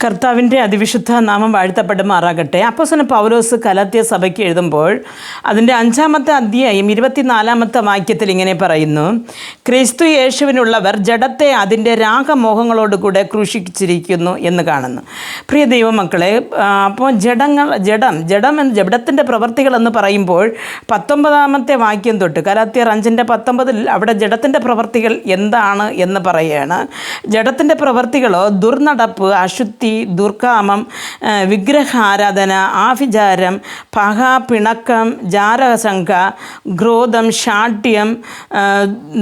കർത്താവിന്റെ അതിവിശുദ്ധ നാമം വാഴ്ത്തപ്പെടുമാറാകട്ടെ അപ്പോസന പൗലോസ് കലാത്തിയ സഭയ്ക്ക് എഴുതുമ്പോൾ അതിന്റെ അഞ്ചാമത്തെ അധ്യായം ഇരുപത്തിനാലാമത്തെ വാക്യത്തിൽ ഇങ്ങനെ പറയുന്നു ക്രിസ്തു യേശുവിനുള്ളവർ ജഡത്തെ അതിന്റെ രാഗമോഹങ്ങളോടുകൂടെ ക്രൂശിച്ചിരിക്കുന്നു എന്ന് കാണുന്നു. പ്രിയ ദൈവമക്കളെ അപ്പോൾ ജഡങ്ങൾ ജഡം ജഡം എന്ന് ജഡത്തിന്റെ പ്രവർത്തികൾ എന്ന് പറയുമ്പോൾ പത്തൊമ്പതാമത്തെ വാക്യം തൊട്ട് കലാത്തിയർ അഞ്ചിന്റെ പത്തൊമ്പതിൽ അവിടെ ജഡത്തിന്റെ പ്രവർത്തികൾ എന്താണ് എന്ന് പറയുകയാണ് ജഡത്തിന്റെ പ്രവർത്തികളോ ദുർനടപ്പ് അശുദ്ധി ദുർക്കാമം ദുർഗാമം വിഗ്രഹാരാധന ആഭിചാരം പക പിണക്കം ജാരകശങ്ക ക്രോധം ഷാഠ്യം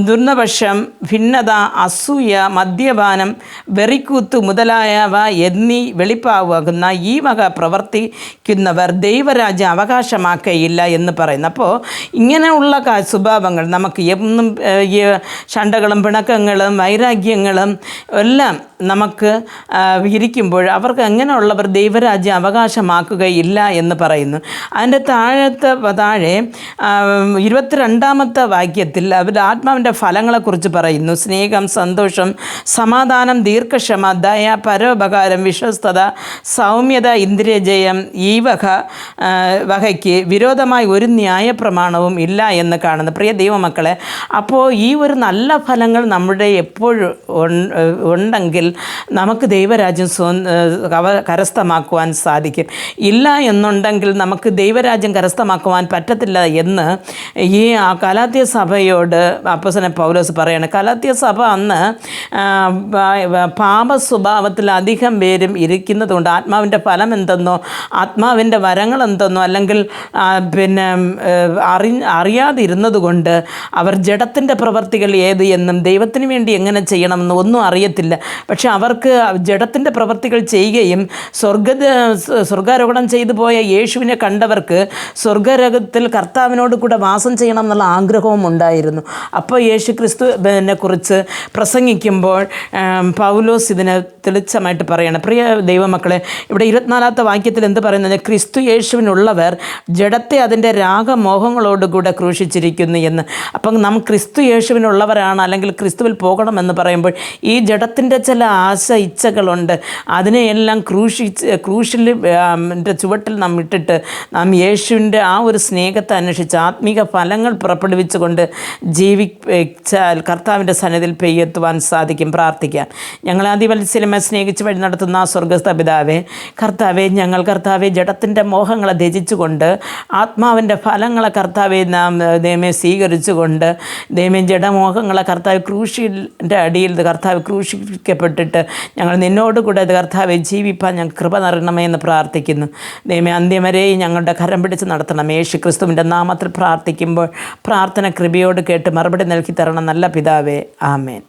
ദുർന്നപക്ഷം ഭിന്നത അസൂയ മദ്യപാനം വെറിക്കൂത്ത് മുതലായവ എന്നീ വെളിപ്പാവുകുന്ന ഈ വക പ്രവർത്തിക്കുന്നവർ ദൈവരാജ്യം അവകാശമാക്കയില്ല എന്ന് പറയുന്നു. അപ്പോൾ ഇങ്ങനെയുള്ള സ്വഭാവങ്ങൾ നമുക്ക് എന്നും ശണ്ടകളും പിണക്കങ്ങളും വൈരാഗ്യങ്ങളും എല്ലാം നമുക്ക് വിരിക്കുമ്പോൾ അവർക്ക് എങ്ങനെയുള്ളവർ ദൈവരാജ്യം അവകാശമാക്കുകയില്ല എന്ന് പറയുന്നു. അതിന്റെ താഴത്തെ താഴെ ഇരുപത്തിരണ്ടാമത്തെ വാക്യത്തിൽ അവരുടെ ആത്മാവിന്റെ ഫലങ്ങളെക്കുറിച്ച് പറയുന്നു. സ്നേഹം സന്തോഷം സമാധാനം ദീർഘക്ഷമ ദയ പരോപകാരം വിശ്വസ്തത സൗമ്യത ഇന്ദ്രിയജയം ഈ വക വകയ്ക്ക് വിരോധമായി ഒരു ന്യായപ്രമാണവും ഇല്ല എന്ന് കാണുന്നു. പ്രിയ ദൈവമക്കളെ അപ്പോൾ ഈ ഒരു നല്ല ഫലങ്ങൾ നമ്മുടെ എപ്പോഴും ഉണ്ടെങ്കിൽ നമുക്ക് ദൈവരാജ്യം സ്വ കവ- കരസ്ഥമാക്കുവാൻ സാധിക്കും. ഇല്ല എന്നുണ്ടെങ്കിൽ നമുക്ക് ദൈവരാജ്യം കരസ്ഥമാക്കുവാൻ പറ്റത്തില്ല എന്ന് ഈ കലാത്യ സഭയോട് അപ്പസന പൗലോസ് പറയാണ്. കലാത്യ സഭ അന്ന് പാപ സ്വഭാവത്തിൽ അധികം പേരും ഇരിക്കുന്നതുകൊണ്ട് ആത്മാവിന്റെ ഫലം എന്തെന്നോ ആത്മാവിന്റെ വരങ്ങൾ എന്തെന്നോ അല്ലെങ്കിൽ പിന്നെ അറി അറിയാതിരുന്നത് കൊണ്ട് അവർ ജഡത്തിന്റെ പ്രവർത്തികൾ ഏത് എന്നും ദൈവത്തിന് വേണ്ടി എങ്ങനെ ചെയ്യണമെന്ന് ഒന്നും അറിയത്തില്ല. പക്ഷെ അവർക്ക് ജഡത്തിന്റെ പ്രവൃത്തികൾ ചെയ്യുകയും സ്വർഗ സ്വർഗാരോഹണം ചെയ്തു പോയ യേശുവിനെ കണ്ടവർക്ക് സ്വർഗരകത്തിൽ കർത്താവിനോട് കൂടെ വാസം ചെയ്യണം എന്നുള്ള ആഗ്രഹവും ഉണ്ടായിരുന്നു. അപ്പോൾ യേശു ക്രിസ്തുവിനെ കുറിച്ച് പ്രസംഗിക്കുമ്പോൾ പൗലോസ് ഇതിനെ തെളിച്ചമായിട്ട് പറയണം. പ്രിയ ദൈവമക്കളെ ഇവിടെ ഇരുപത്തിനാലാമത്തെ വാക്യത്തിൽ എന്ത് പറയുന്നത് ക്രിസ്തു യേശുവിനുള്ളവർ ജഡത്തെ അതിന്റെ രാഗമോഹങ്ങളോടുകൂടെ ക്രൂശിച്ചിരിക്കുന്നു എന്ന്. അപ്പം നാം ക്രിസ്തു യേശുവിനുള്ളവരാണ് അല്ലെങ്കിൽ ക്രിസ്തുവിൽ പോകണമെന്ന് പറയുമ്പോൾ ഈ ജഡത്തിന്റെ ചില ആശ ഇച്ഛകളുണ്ട് അതിനെയെല്ലാം ക്രൂശിച്ച് ക്രൂശിൽ ചുവട്ടിൽ നാം ഇട്ടിട്ട് നാം യേശുവിന്റെ ആ ഒരു സ്നേഹത്തെ അന്വേഷിച്ച് ആത്മീക ഫലങ്ങൾ പുറപ്പെടുവിച്ചുകൊണ്ട് ജീവിച്ചാൽ കർത്താവിന്റെ സന്നിധിയിൽ പെയ്യെത്തുവാൻ സാധിക്കും. പ്രാർത്ഥിക്കാം. ഞങ്ങൾ ആദിവത്സരമെ സ്നേഹിച്ച് വഴി നടത്തുന്ന ആ സ്വർഗസ്ഥ പിതാവെ കർത്താവെ ഞങ്ങൾ കർത്താവെ ജഡത്തിന്റെ മോഹങ്ങളെ ത്യജിച്ചുകൊണ്ട് ആത്മാവിന്റെ ഫലങ്ങളെ കർത്താവെ നാം ദൈവമേ സ്വീകരിച്ചുകൊണ്ട് ദൈവമേ ജഡമോഹങ്ങളെ കർത്താവ് ക്രൂശിന്റെ അടിയിൽ കർത്താവ് ക്രൂശിക്കപ്പെട്ടിട്ട് ഞങ്ങൾ നിന്നോട് കൂടെ കർത്താവെ ജീവിപ്പാൻ ഞങ്ങൾ കൃപ നൽകണമേ എന്ന് പ്രാർത്ഥിക്കുന്നു. ദൈവമേ അന്ത്യം വരെയും ഞങ്ങളുടെ കരം പിടിച്ച് നടത്തണം. യേശു ക്രിസ്തുവിന്റെ നാമത്തിൽ പ്രാർത്ഥിക്കുമ്പോൾ പ്രാർത്ഥന കൃപയോട് കേട്ട് മറുപടി നൽകി തരണം. നല്ല പിതാവേ ആമേൻ.